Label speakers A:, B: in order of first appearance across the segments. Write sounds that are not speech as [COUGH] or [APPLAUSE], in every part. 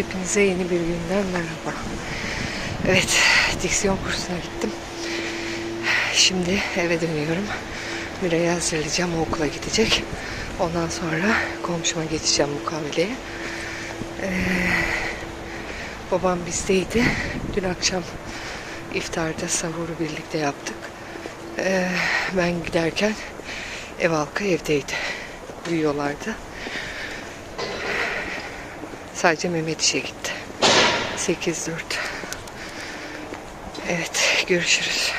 A: Hepinize yeni bir günden merhaba. Evet, diksiyon kursuna gittim. Şimdi eve dönüyorum. Mira'yı hazırlayacağım, o okula gidecek. Ondan sonra komşuma geçeceğim mukaveleye. Ee, babam bizdeydi. Dün akşam iftarda sahuru birlikte yaptık. Ee, ben giderken ev halkı evdeydi. Uyuyorlardı. Sadece Mehmet işe gitti. 8-4. Evet, görüşürüz.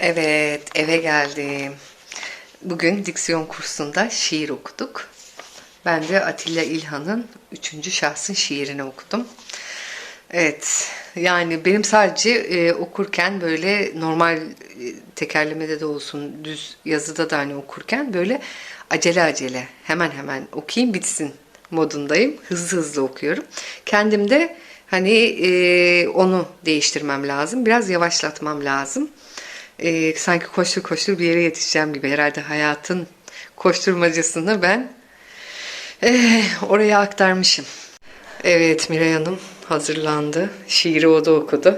A: Evet, eve geldim. Bugün diksiyon kursunda şiir okuduk. Ben de Atilla İlhan'ın 3. şahsın şiirini okudum. Evet, yani benim sadece e, okurken böyle normal e, tekerlemede de olsun, düz yazıda da hani okurken böyle acele acele hemen hemen okuyayım bitsin modundayım. Hızlı hızlı okuyorum. Kendim de hani e, onu değiştirmem lazım. Biraz yavaşlatmam lazım. E, sanki koştur koştur bir yere yetişeceğim gibi. Herhalde hayatın koşturmacasını ben e, oraya aktarmışım. Evet Miray Hanım hazırlandı. Şiiri o da okudu.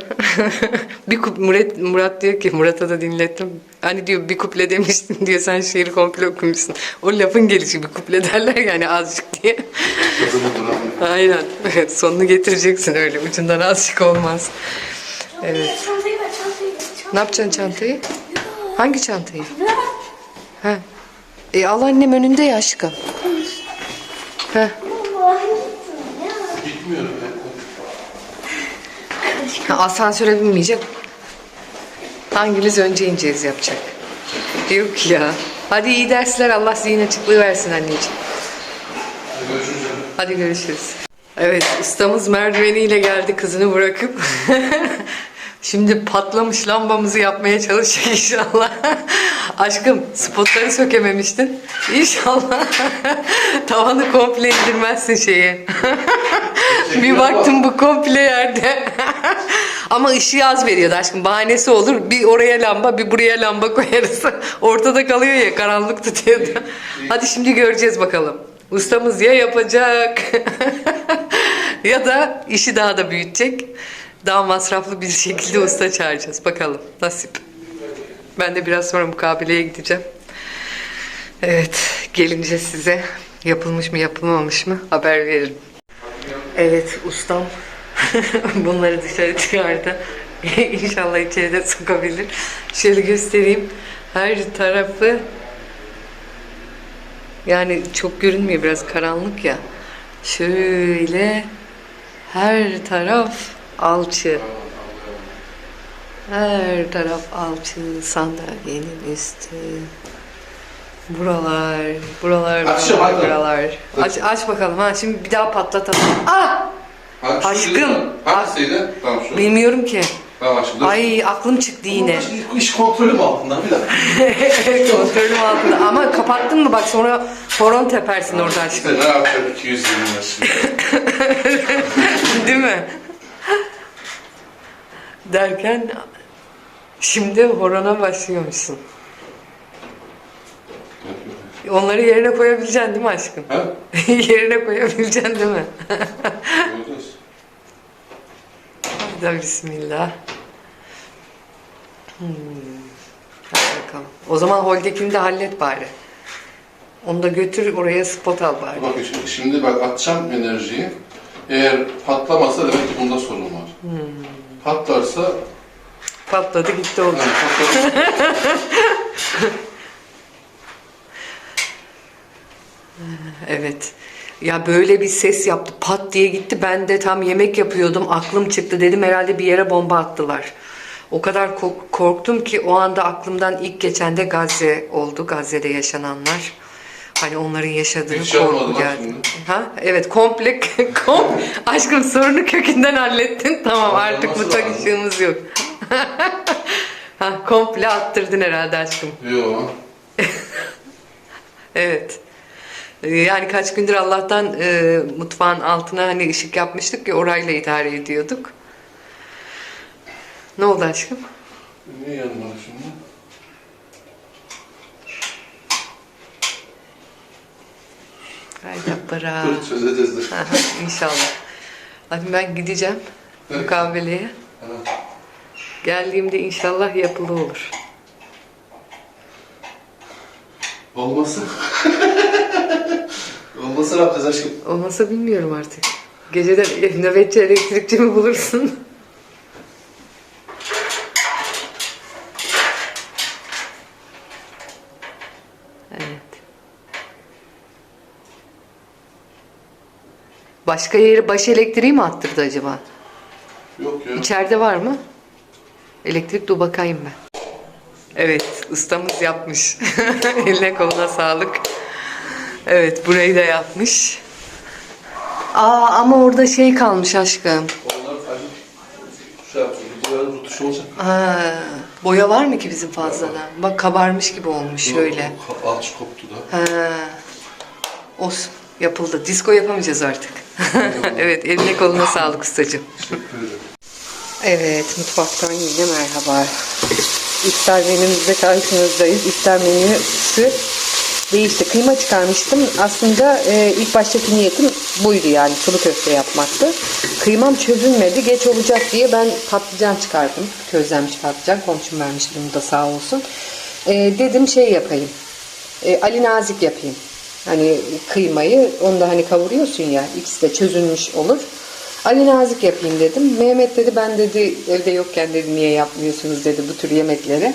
A: [LAUGHS] bir kup, Murat, Murat diyor ki Murat'a da dinlettim. Hani diyor bir kuple demiştin diyor sen şiiri komple okumuşsun. O lafın gelişi bir kuple [LAUGHS] derler yani azıcık diye. Aynen. Evet, sonunu getireceksin öyle. Ucundan azıcık olmaz. Evet.
B: Çantayı ver, çantayı ver. Çantayı
A: Ne yapacaksın çantayı? Hangi çantayı? Ha. E al annem önünde ya aşkım. Ha.
B: Baba, hangisini ya?
C: Gitmiyorum ya.
A: Ha, asansöre binmeyecek. Hangimiz önce ineceğiz yapacak. Yok ya. Hadi iyi dersler. Allah zihin açıklığı versin anneciğim.
C: Görüşürüz.
A: Hadi görüşürüz. Evet ustamız merdiveniyle geldi kızını bırakıp. [LAUGHS] Şimdi patlamış lambamızı yapmaya çalışacak inşallah. [LAUGHS] Aşkım spotları sökememiştin. İnşallah [LAUGHS] tavanı komple indirmezsin şeye. [LAUGHS] bir baktım bu komple yerde. [LAUGHS] Ama ışığı az veriyordu aşkım. Bahanesi olur. Bir oraya lamba bir buraya lamba koyarız. [LAUGHS] Ortada kalıyor ya karanlık tutuyordu. Hadi şimdi göreceğiz bakalım. Ustamız ya yapacak ya da işi daha da büyütecek. Daha masraflı bir şekilde usta çağıracağız. Bakalım nasip. Ben de biraz sonra mukabeleye gideceğim. Evet gelince size yapılmış mı yapılmamış mı haber veririm. Evet ustam [LAUGHS] bunları dışarı çıkardı. [LAUGHS] İnşallah içeride sokabilir. Şöyle göstereyim. Her tarafı yani çok görünmüyor biraz karanlık ya. Şöyle her taraf alçı. Her taraf alçı, sandalyenin üstü. Buralar, buralar,
C: Açacağım,
A: buralar, buralar. Aç, aç bakalım ha şimdi bir daha patlatalım. Ah!
C: Hangisi
A: Aşkım.
C: değil? Hangisiydi? Tamam şu.
A: Bilmiyorum ki.
C: Tamam aşkım. dur.
A: Ay aklım çıktı yine.
C: Ama İş kontrolüm altında bir dakika. [LAUGHS]
A: Kontrolüm altında. Ama kapattın mı bak sonra horon tepersin orada aşkım.
C: İşte ne yapacağım 220 lira şimdi.
A: Değil mi? Derken şimdi horona başlıyormuşsun. Onları yerine koyabileceksin değil mi aşkım?
C: Ha? [LAUGHS]
A: yerine koyabileceksin değil mi?
C: Göreceğiz.
A: Hadi bismillah. Hmm. Hadi bakalım. O zaman holdekini de hallet bari. Onu da götür oraya spot al bari.
C: Bak şimdi, şimdi bak atacağım enerjiyi. Eğer patlamazsa demek ki bunda sorun var.
A: Hmm.
C: Patlarsa
A: Patladı gitti oldu.
C: yani patlar. [LAUGHS]
A: Evet. Ya böyle bir ses yaptı. Pat diye gitti. Ben de tam yemek yapıyordum. Aklım çıktı. Dedim herhalde bir yere bomba attılar. O kadar kork- korktum ki o anda aklımdan ilk geçen de Gazze oldu. Gazze'de yaşananlar. Hani onların yaşadığı
C: Hiç
A: korku geldi.
C: şimdi.
A: Ha? Evet komple [LAUGHS] kom aşkım sorunu kökünden hallettin. Tamam
C: Tamam,
A: artık mutfak ışığımız yok. [LAUGHS] ha, komple attırdın herhalde aşkım.
C: Yo. [LAUGHS]
A: Evet. Ee, Yani kaç gündür Allah'tan e, mutfağın altına hani ışık yapmıştık ya orayla idare ediyorduk. Ne oldu aşkım?
C: Niye yanmadı şimdi?
A: Hayda para.
C: Çözeceğiz [LAUGHS]
A: İnşallah. Hani ben gideceğim
C: Evet.
A: mukabeleye.
C: Hemen.
A: Geldiğimde inşallah yapılı olur.
C: Olması. [LAUGHS] Olması ne yapacağız aşkım?
A: Olmasa bilmiyorum artık. Geceden nöbetçi elektrikçi mi bulursun? Evet. Başka yeri baş elektriği mi attırdı acaba?
C: Yok ya.
A: İçeride var mı? Elektrik dur bakayım ben. Evet, ustamız yapmış. [LAUGHS] Eline koluna sağlık. Evet, burayı da yapmış. Aa ama orada şey kalmış aşkım.
C: Onlar acı şey yapıyor. Videoların rutuşu olacak.
A: Ha, boya var mı ki bizim fazladan? Bak kabarmış gibi olmuş şöyle.
C: Ağaç koptu da.
A: Ha, olsun yapıldı. Disko yapamayacağız artık. [LAUGHS] evet, eline koluna sağlık ustacığım.
C: Teşekkür ederim.
A: Evet, mutfaktan yine merhaba. İftar menümüzde karşınızdayız. İftar menüsü değişti. Kıyma çıkarmıştım. Aslında e, ilk baştaki niyetim buydu yani sulu köfte yapmaktı. Kıymam çözülmedi. Geç olacak diye ben patlıcan çıkardım. Közlenmiş patlıcan. Komşum vermişti bunu da sağ olsun. E, dedim şey yapayım. E, Ali Nazik yapayım. Hani kıymayı onu da hani kavuruyorsun ya ikisi de çözülmüş olur. Ali Nazik yapayım dedim. Mehmet dedi ben dedi evde yokken dedi niye yapmıyorsunuz dedi bu tür yemekleri.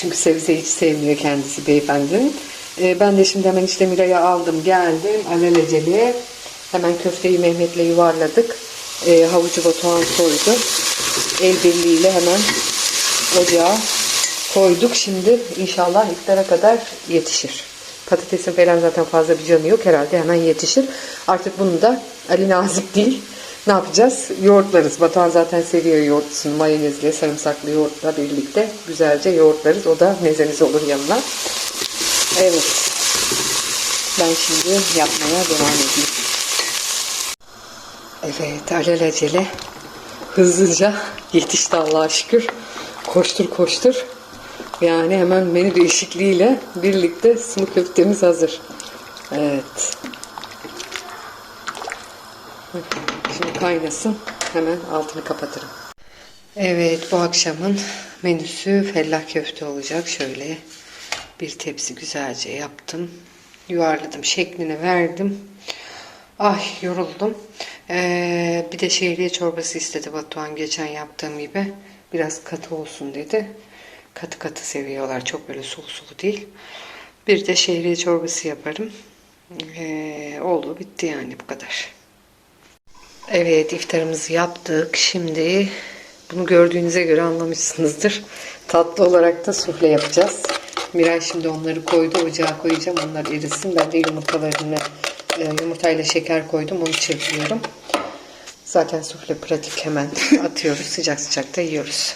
A: Çünkü sebze hiç sevmiyor kendisi beyefendinin. E, ben de şimdi hemen işte Miray'ı aldım geldim alelacele. Hemen köfteyi Mehmet'le yuvarladık. E, havucu Batuhan soydu. El birliğiyle hemen ocağa koyduk. Şimdi inşallah iftara kadar yetişir. Patatesin falan zaten fazla bir canı yok herhalde hemen yetişir. Artık bunu da Ali Nazik değil. Ne yapacağız? Yoğurtlarız. Batuhan zaten seviyor yoğurtlusunu mayonezle, sarımsaklı yoğurtla birlikte güzelce yoğurtlarız. O da mezemiz olur yanına. Evet. Ben şimdi yapmaya devam edeyim. Evet, alelacele hızlıca yetişti Allah'a şükür. Koştur koştur. Yani hemen menü değişikliğiyle birlikte sulu köftemiz hazır. Evet. Şimdi kaynasın. Hemen altını kapatırım. Evet bu akşamın menüsü fellah köfte olacak. Şöyle bir tepsi güzelce yaptım. Yuvarladım. Şeklini verdim. Ay yoruldum. Ee, bir de şehriye çorbası istedi Batuhan geçen yaptığım gibi. Biraz katı olsun dedi. Katı katı seviyorlar. Çok böyle sulu sulu değil. Bir de şehriye çorbası yaparım. Ee, oldu bitti yani bu kadar. Evet iftarımızı yaptık. Şimdi bunu gördüğünüze göre anlamışsınızdır. Tatlı olarak da sufle yapacağız. Miray şimdi onları koydu. Ocağa koyacağım. Onlar erisin. Ben de yumurtalarını e, yumurtayla şeker koydum. Onu çırpıyorum. Zaten sufle pratik hemen [LAUGHS] atıyoruz. Sıcak sıcak da yiyoruz.